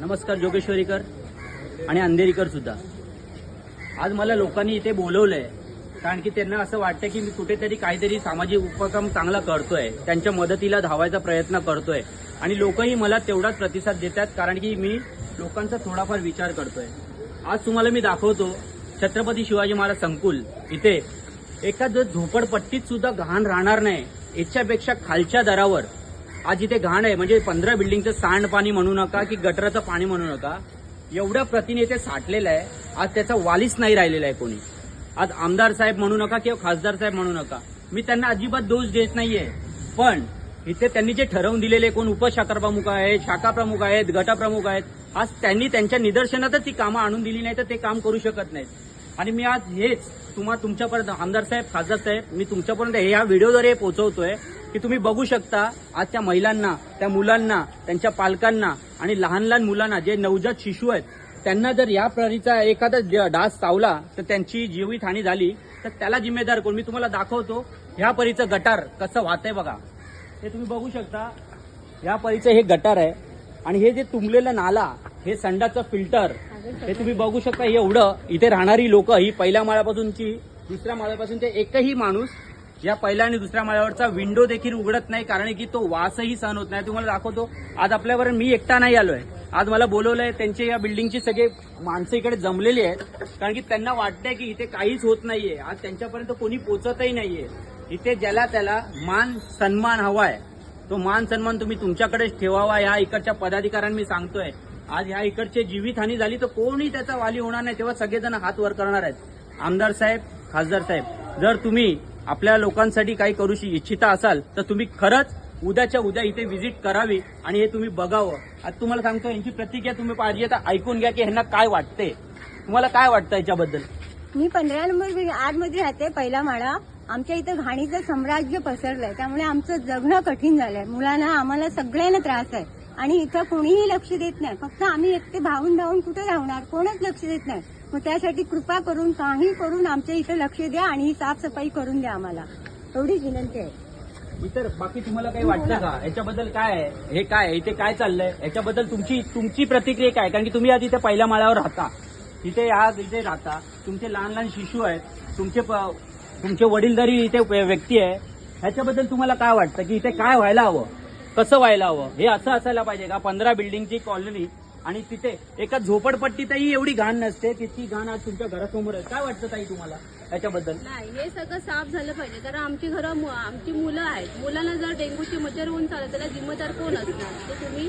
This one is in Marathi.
नमस्कार जोगेश्वरीकर आणि अंधेरीकर सुद्धा. आज मला लोकांनी इथे बोलवलंय कारण की त्यांना असं वाटतं की मी कुठेतरी काहीतरी सामाजिक उपक्रम चांगला करतोय त्यांच्या मदतीला धावायचा प्रयत्न करतोय आणि लोकही मला तेवढाच प्रतिसाद देतात कारण की मी लोकांचा थोडाफार विचार करतोय. आज तुम्हाला मी दाखवतो छत्रपती शिवाजी महाराज संकुल इथे एका जर झोपडपट्टीत सुद्धा घाण राहणार नाही याच्यापेक्षा खालच्या दरावर आज इथे घाण आहे. म्हणजे पंधरा बिल्डिंगचं सांडपाणी म्हणू नका की गटराचं पाणी म्हणू नका. एवढ्या प्रतीने ते साठलेलं आहे. आज त्याचा वालीच नाही राहिलेला आहे कोणी. आज आमदार साहेब म्हणू नका किंवा खासदार साहेब म्हणू नका. मी त्यांना अजिबात दोष देत नाहीये. पण इथे त्यांनी जे ठरवून दिलेले कोण उपशाखा प्रमुख आहेत शाखा प्रमुख आहेत गटप्रमुख आहेत आज त्यांनी त्यांच्या निदर्शनातच ती कामं आणून दिली नाही तर ते काम करू शकत नाहीत. आणि मी आज हेच तुम्हा तुमच्यापर्यंत आमदार साहेब खासदार साहेब मी तुमच्यापर्यंत हे ह्या व्हिडिओद्वारे पोहोचवतोय. की तुम्ही बघू शकता आज त्या महिलांना त्या मुलांना त्यांच्या पालकांना आणि लहान लहान मुलांना जे नवजात शिशु आहेत त्यांना जर या प्रकारचा एखादा डास चावला तर त्यांची जीवितहानी झाली तर त्याला जिम्मेदार कोण? मी तुम्हाला दाखवतो ह्या परीचं गटार कसं वाहतंय बघा. हे तुम्ही बघू शकता या परीचं हे गटार आहे आणि हे जे तुंबलेलं नाला हे संडाचं फिल्टर हे तुम्ही बघू शकता हे एवढं इथे राहणारी लोक ही पहिल्या माळ्यापासूनची दुसऱ्या माळ्यापासून ते एकही माणूस या पहिल्या आणि दुसऱ्या माळ्यावरचा विंडो देखील उघडत नाही कारण की तो वासही सहन होत नाही. तुम्हाला दाखवतो आज आपल्यावर मी एकटा नाही आलोय. आज मला बोलवलंय त्यांचे या बिल्डिंगची सगळे माणसं इकडे जमलेली आहेत. कारण की त्यांना वाटतंय की इथे काहीच होत नाहीये. आज त्यांच्यापर्यंत कोणी पोचतही नाहीये. इथे ज्याला त्याला मान सन्मान हवाय तो मान सन्मान तुम्ही तुमच्याकडेच ठेवावा या इकडच्या पदाधिकाऱ्यांनी मी सांगतोय. आज ह्या इकडचे जीवितहानी झाली तर कोणी त्याचा वाली होणार नाही तेव्हा सगळेजण हात वर करणार आहेत. आमदार साहेब खासदार साहेब जर तुम्ही आपल्या लोकांसाठी काही करू इच्छिता असाल तर तुम्ही खरंच उद्याच्या उद्या इथे व्हिजिट करावी आणि हे तुम्ही बघावं. आज तुम्हाला सांगतो यांची प्रतिक्रिया तुम्ही पाहिजे तर ऐकून घ्या की ह्यांना काय वाटते तुम्हाला काय वाटतं याच्याबद्दल? मी पंधरा नंबर आतमध्ये राहते पहिला माळा आमच्या इथं घाणीचं साम्राज्य पसरलंय त्यामुळे आमचं जगणं कठीण झालंय. मुलांना आम्हाला सगळ्यांना त्रास आहे. आणि इथं कोणीही लक्ष देत नाही. फक्त आम्ही एकटे धावून धावून कुठे धावणार कोणच लक्ष देत नाही. मग त्यासाठी कृपा करून काही करून आमच्या इथं लक्ष द्या आणि ही साफसफाई करून द्या आम्हाला. एवढीच विनंती आहे. इतर बाकी तुम्हाला काही वाटतं का? याच्याबद्दल काय आहे? हे काय आहे? इथे काय चाललंय? याच्याबद्दल तुमची तुमची प्रतिक्रिया काय कारण की तुम्ही आज इथे पहिल्या माळ्यावर राहता. इथे आज इथे राहता. तुमचे लहान लहान शिशू आहेत. तुमचे प- तुमचे वडीलधारी इथे व्य व्यक्ती आहे. ह्याच्याबद्दल तुम्हाला काय वाटतं? की इथे काय व्हायला हवं? कसं व्हायला हवं? हे असं असायला पाहिजे का? पंधरा बिल्डिंगची कॉलनी आणि तिथे एका झोपडपट्टीतही एवढी घाण नसते तितकी घाण आज तुमच्या घरासमोर आहे. काय वाटतं ताई तुम्हाला याच्याबद्दल? नाही हे सगळं साफ झालं पाहिजे. कारण आमची घरं आमची मुलं आहेत. मुलांना जर डेंग्यूची मच्छर होऊन चालत त्याला जिम्मेदार कोण असणार? तर तुम्ही